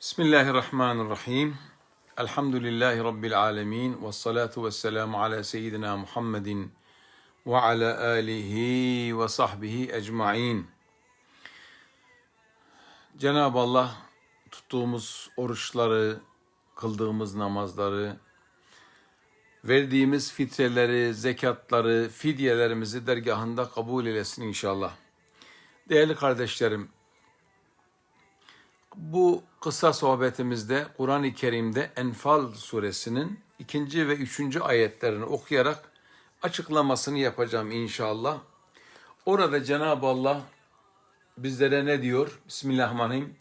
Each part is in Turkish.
Bismillahirrahmanirrahim. Elhamdülillahi Rabbil alemin. Ve salatu ve selamu ala seyyidina Muhammedin ve ala alihi ve sahbihi ecmain. Cenab-ı Allah tuttuğumuz oruçları, kıldığımız namazları, verdiğimiz fitreleri, zekatları, fidyelerimizi dergahında kabul eylesin inşallah. Değerli kardeşlerim, bu kısa sohbetimizde Kur'an-ı Kerim'de Enfal suresinin ikinci ve üçüncü ayetlerini okuyarak açıklamasını yapacağım inşallah. Orada Cenab-ı Allah bizlere ne diyor? Bismillahirrahmanirrahim.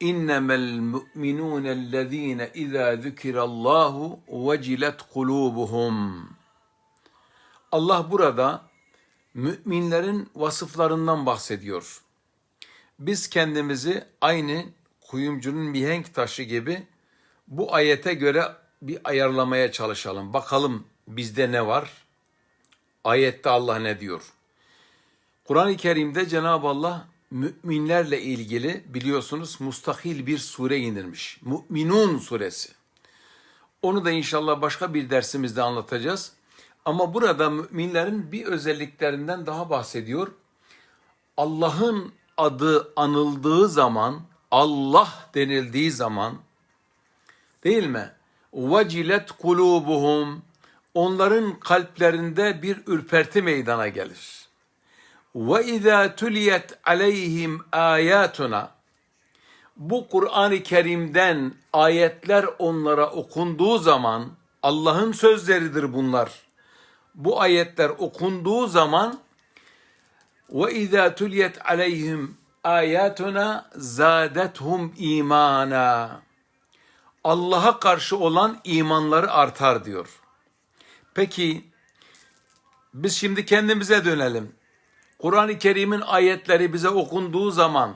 İnnemel mu'minûnellezîne izâ zükirallâhu vecilet kulûbuhum. Allah burada müminlerin vasıflarından bahsediyor. Biz kendimizi aynı kuyumcunun mihenk taşı gibi bu ayete göre bir ayarlamaya çalışalım. Bakalım bizde ne var? Ayette Allah ne diyor? Kur'an-ı Kerim'de Cenab-ı Allah müminlerle ilgili biliyorsunuz mustahil bir sure indirmiş. Müminun suresi. Onu da inşallah başka bir dersimizde anlatacağız. Ama burada müminlerin bir özelliklerinden daha bahsediyor. Allah'ın adı anıldığı zaman, Allah denildiği zaman değil mi? Vecilet kulubuhum onların kalplerinde bir ürperti meydana gelir. Ve izâ tuliyet aleyhim ayatuna bu Kur'an-ı Kerim'den ayetler onlara okunduğu zaman Allah'ın sözleridir bunlar. Bu ayetler okunduğu zaman ve izâ tuliyet aleyhim ayatuna imana. Allah'a karşı olan imanları artar diyor. Peki biz şimdi kendimize dönelim. Kur'an-ı Kerim'in ayetleri bize okunduğu zaman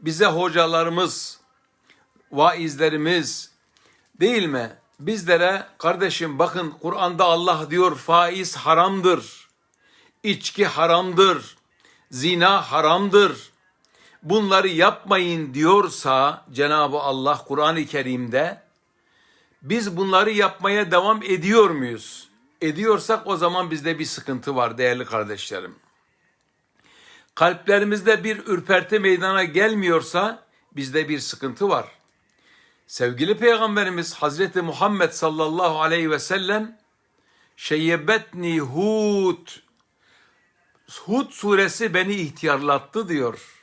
bize hocalarımız, vaizlerimiz değil mi? Bizlere kardeşim bakın Kur'an'da Allah diyor faiz haramdır. İçki haramdır. Zina haramdır. Bunları yapmayın diyorsa Cenab-ı Allah Kur'an-ı Kerim'de biz bunları yapmaya devam ediyor muyuz? Ediyorsak o zaman bizde bir sıkıntı var değerli kardeşlerim kalplerimizde bir ürperti meydana gelmiyorsa bizde bir sıkıntı var. Sevgili Peygamberimiz Hazreti Muhammed sallallahu aleyhi ve sellem şeyyebetni Hud Hud suresi beni ihtiyarlattı diyor.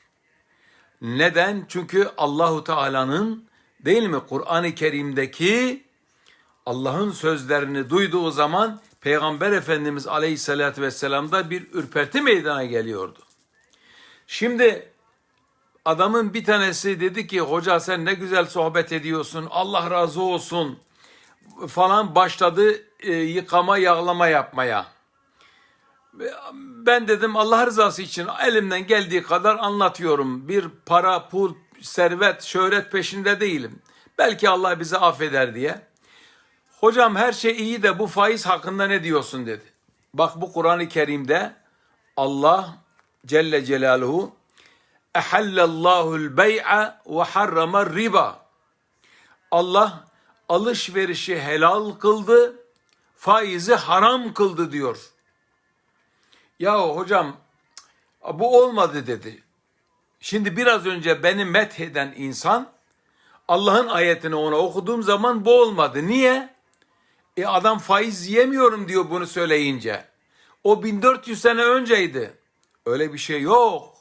Neden? Çünkü Allahu Teala'nın değil mi Kur'an-ı Kerim'deki Allah'ın sözlerini duyduğu zaman Peygamber Efendimiz Aleyhisselatü Vesselam'da bir ürperti meydana geliyordu. Şimdi adamın bir tanesi dedi ki hoca sen ne güzel sohbet ediyorsun Allah razı olsun falan başladı e, yıkama yağlama yapmaya. Ben dedim Allah rızası için elimden geldiği kadar anlatıyorum. Bir para, pul, servet, şöhret peşinde değilim. Belki Allah bizi affeder diye. Hocam her şey iyi de bu faiz hakkında ne diyorsun dedi. Bak bu Kur'an-ı Kerim'de Allah Celle Celaluhu Ehallallahu bey'a ve harrama riba. Allah alışverişi helal kıldı, faizi haram kıldı diyor. Ya hocam bu olmadı dedi. Şimdi biraz önce beni metheden insan Allah'ın ayetini ona okuduğum zaman bu olmadı. Niye? E adam faiz yemiyorum diyor bunu söyleyince. O 1400 sene önceydi. Öyle bir şey yok.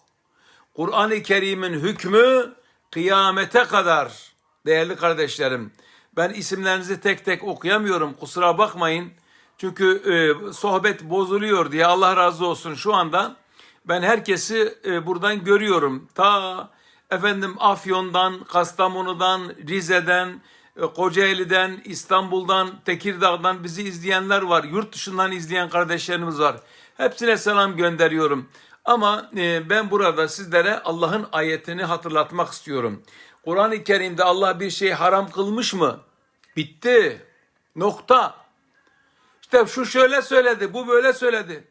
Kur'an-ı Kerim'in hükmü kıyamete kadar değerli kardeşlerim. Ben isimlerinizi tek tek okuyamıyorum kusura bakmayın. Çünkü e, sohbet bozuluyor diye Allah razı olsun şu anda ben herkesi e, buradan görüyorum. Ta efendim Afyon'dan, Kastamonu'dan, Rize'den, e, Kocaeli'den, İstanbul'dan, Tekirdağ'dan bizi izleyenler var. Yurt dışından izleyen kardeşlerimiz var. Hepsine selam gönderiyorum. Ama e, ben burada sizlere Allah'ın ayetini hatırlatmak istiyorum. Kur'an-ı Kerim'de Allah bir şeyi haram kılmış mı? Bitti. Nokta. İşte şu şöyle söyledi, bu böyle söyledi.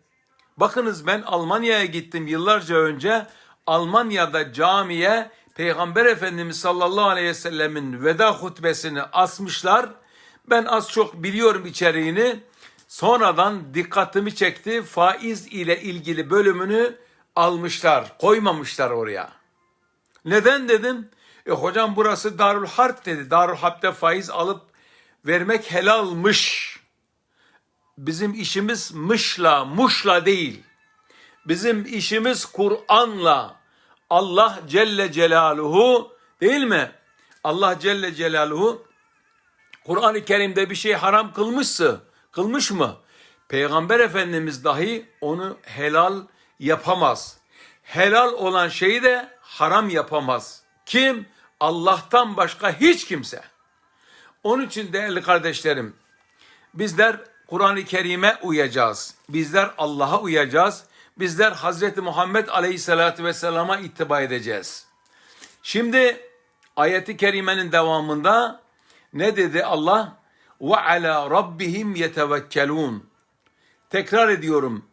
Bakınız ben Almanya'ya gittim yıllarca önce. Almanya'da camiye Peygamber Efendimiz sallallahu aleyhi ve sellemin veda hutbesini asmışlar. Ben az çok biliyorum içeriğini. Sonradan dikkatimi çekti. Faiz ile ilgili bölümünü almışlar, koymamışlar oraya. Neden dedim? E hocam burası Darül Harp dedi. Darül Harp'te faiz alıp vermek helalmış. Bizim işimiz mışla, muşla değil. Bizim işimiz Kur'an'la. Allah Celle Celaluhu değil mi? Allah Celle Celaluhu Kur'an-ı Kerim'de bir şey haram kılmışsa, kılmış mı? Peygamber Efendimiz dahi onu helal yapamaz. Helal olan şeyi de haram yapamaz. Kim? Allah'tan başka hiç kimse. Onun için değerli kardeşlerim, bizler Kur'an-ı Kerim'e uyacağız. Bizler Allah'a uyacağız. Bizler Hazreti Muhammed Aleyhisselatü Vesselam'a ittiba edeceğiz. Şimdi ayeti kerimenin devamında ne dedi Allah? Ve ala rabbihim yetevekkelun. Tekrar ediyorum.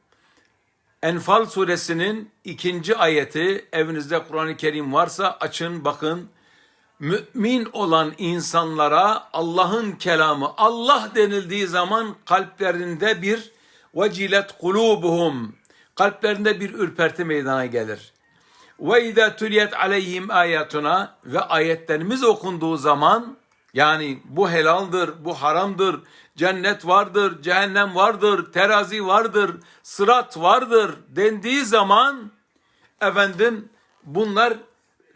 Enfal suresinin ikinci ayeti evinizde Kur'an-ı Kerim varsa açın bakın. Mümin olan insanlara Allah'ın kelamı Allah denildiği zaman kalplerinde bir vecilet kulubuhum kalplerinde bir ürperti meydana gelir. Ve izâ tuliyet aleyhim ayatuna ve ayetlerimiz okunduğu zaman yani bu helaldir, bu haramdır, cennet vardır, cehennem vardır, terazi vardır, sırat vardır dendiği zaman efendim bunlar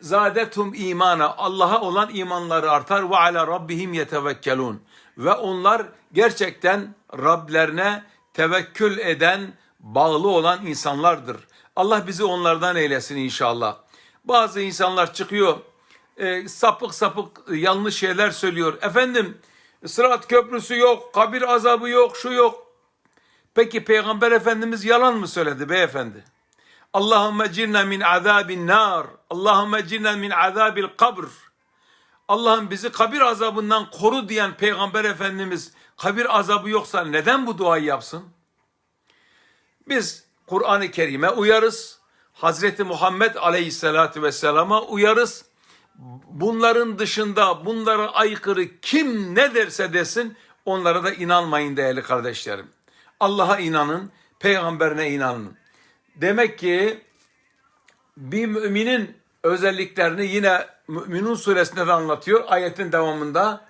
zadetum imana Allah'a olan imanları artar ve ala rabbihim yetevekkelun ve onlar gerçekten Rablerine tevekkül eden, bağlı olan insanlardır. Allah bizi onlardan eylesin inşallah. Bazı insanlar çıkıyor e, sapık sapık yanlış şeyler söylüyor. Efendim sırat köprüsü yok, kabir azabı yok, şu yok. Peki Peygamber Efendimiz yalan mı söyledi beyefendi? Allahümme cirna min azabin nar. Allahümme cirna min azabil kabr. Allah'ım bizi kabir azabından koru diyen Peygamber Efendimiz kabir azabı yoksa neden bu duayı yapsın? Biz Kur'an-ı Kerim'e uyarız. Hazreti Muhammed Aleyhisselatü Vesselam'a uyarız. Bunların dışında bunlara aykırı kim ne derse desin onlara da inanmayın değerli kardeşlerim. Allah'a inanın, peygamberine inanın. Demek ki bir müminin özelliklerini yine Müminun suresinde de anlatıyor. Ayetin devamında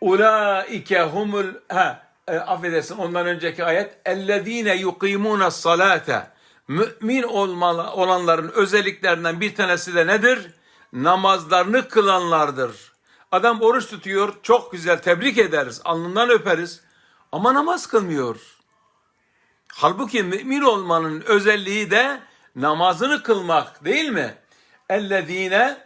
Ulaike humul ha e, affedersin ondan önceki ayet ellezine yukimuna salate mümin olmalı, olanların özelliklerinden bir tanesi de nedir? Namazlarını kılanlardır. Adam oruç tutuyor, çok güzel tebrik ederiz, alnından öperiz ama namaz kılmıyor. Halbuki mümin olmanın özelliği de namazını kılmak değil mi? Ellezine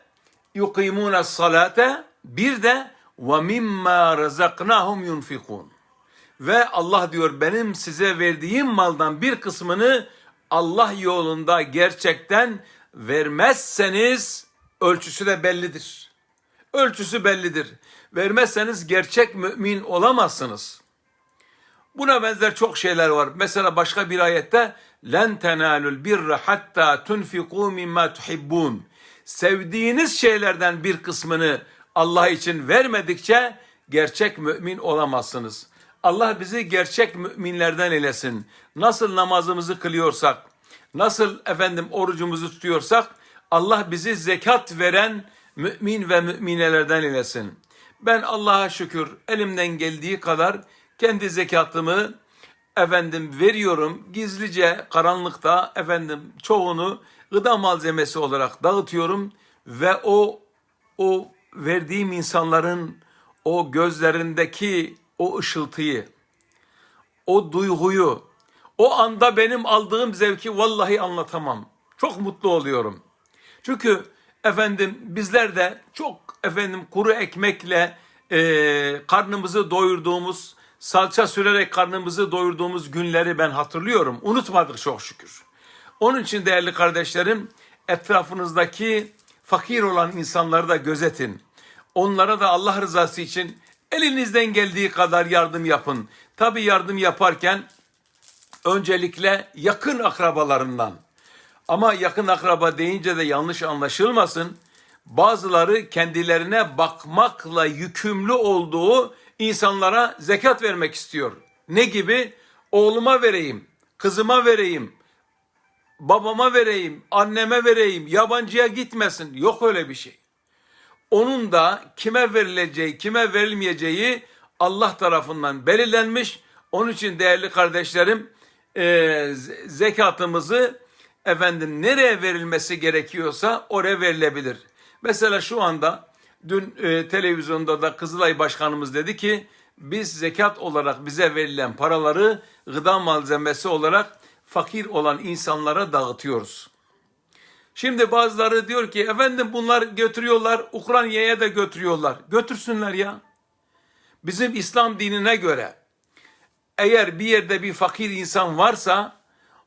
yukimuna salate bir de ve mimma razaknahum yunfikun. Ve Allah diyor benim size verdiğim maldan bir kısmını Allah yolunda gerçekten vermezseniz ölçüsü de bellidir. Ölçüsü bellidir. Vermezseniz gerçek mümin olamazsınız. Buna benzer çok şeyler var. Mesela başka bir ayette len tenalul birre hatta tunfiku mimma tuhibbun. Sevdiğiniz şeylerden bir kısmını Allah için vermedikçe gerçek mümin olamazsınız. Allah bizi gerçek müminlerden eylesin. Nasıl namazımızı kılıyorsak, nasıl efendim orucumuzu tutuyorsak Allah bizi zekat veren mümin ve müminelerden eylesin. Ben Allah'a şükür elimden geldiği kadar kendi zekatımı efendim veriyorum. Gizlice karanlıkta efendim çoğunu gıda malzemesi olarak dağıtıyorum ve o o verdiğim insanların o gözlerindeki o ışıltıyı, o duyguyu, o anda benim aldığım zevki vallahi anlatamam. Çok mutlu oluyorum. Çünkü efendim bizler de çok efendim kuru ekmekle e, karnımızı doyurduğumuz, salça sürerek karnımızı doyurduğumuz günleri ben hatırlıyorum. Unutmadık çok şükür. Onun için değerli kardeşlerim etrafınızdaki fakir olan insanları da gözetin. Onlara da Allah rızası için elinizden geldiği kadar yardım yapın. Tabi yardım yaparken öncelikle yakın akrabalarından. Ama yakın akraba deyince de yanlış anlaşılmasın. bazıları kendilerine bakmakla yükümlü olduğu insanlara zekat vermek istiyor. Ne gibi? Oğluma vereyim, kızıma vereyim, babama vereyim, anneme vereyim, yabancıya gitmesin. Yok öyle bir şey. Onun da kime verileceği, kime verilmeyeceği Allah tarafından belirlenmiş. Onun için değerli kardeşlerim, e, zekatımızı efendim nereye verilmesi gerekiyorsa oraya verilebilir. Mesela şu anda dün e, televizyonda da Kızılay Başkanımız dedi ki biz zekat olarak bize verilen paraları gıda malzemesi olarak fakir olan insanlara dağıtıyoruz. Şimdi bazıları diyor ki efendim bunlar götürüyorlar Ukrayna'ya da götürüyorlar. Götürsünler ya. Bizim İslam dinine göre eğer bir yerde bir fakir insan varsa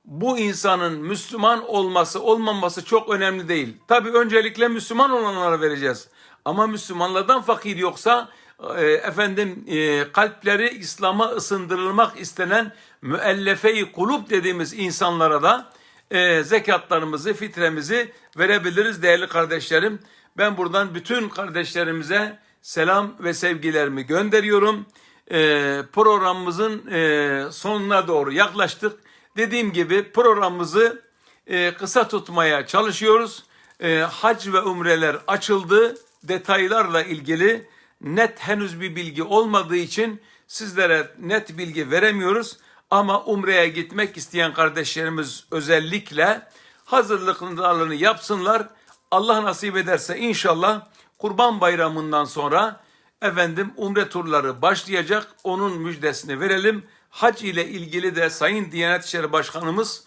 bu insanın Müslüman olması olmaması çok önemli değil. Tabi öncelikle Müslüman olanlara vereceğiz. Ama Müslümanlardan fakir yoksa e, efendim e, kalpleri İslam'a ısındırılmak istenen müellefe-i kulub dediğimiz insanlara da e, zekatlarımızı, fitremizi verebiliriz değerli kardeşlerim. Ben buradan bütün kardeşlerimize selam ve sevgilerimi gönderiyorum. E, programımızın e, sonuna doğru yaklaştık. Dediğim gibi programımızı e, kısa tutmaya çalışıyoruz. E, hac ve umreler açıldı. Detaylarla ilgili net henüz bir bilgi olmadığı için sizlere net bilgi veremiyoruz. Ama umreye gitmek isteyen kardeşlerimiz özellikle hazırlıklarını yapsınlar. Allah nasip ederse inşallah Kurban Bayramı'ndan sonra efendim umre turları başlayacak. Onun müjdesini verelim. Hac ile ilgili de Sayın Diyanet İşleri Başkanımız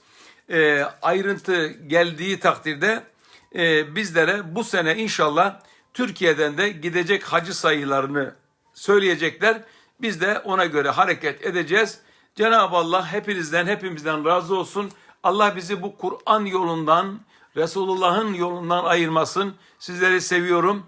e, ayrıntı geldiği takdirde e, bizlere bu sene inşallah Türkiye'den de gidecek hacı sayılarını söyleyecekler. Biz de ona göre hareket edeceğiz. Cenab-ı Allah hepinizden hepimizden razı olsun. Allah bizi bu Kur'an yolundan, Resulullah'ın yolundan ayırmasın. Sizleri seviyorum.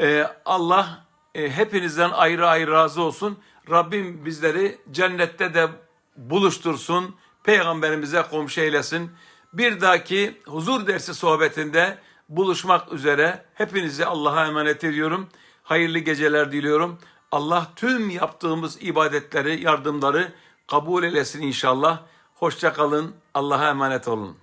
Ee, Allah e, hepinizden ayrı ayrı razı olsun. Rabbim bizleri cennette de buluştursun. Peygamberimize komşu eylesin. Bir dahaki huzur dersi sohbetinde buluşmak üzere hepinizi Allah'a emanet ediyorum. Hayırlı geceler diliyorum. Allah tüm yaptığımız ibadetleri, yardımları kabul eylesin inşallah. Hoşça kalın. Allah'a emanet olun.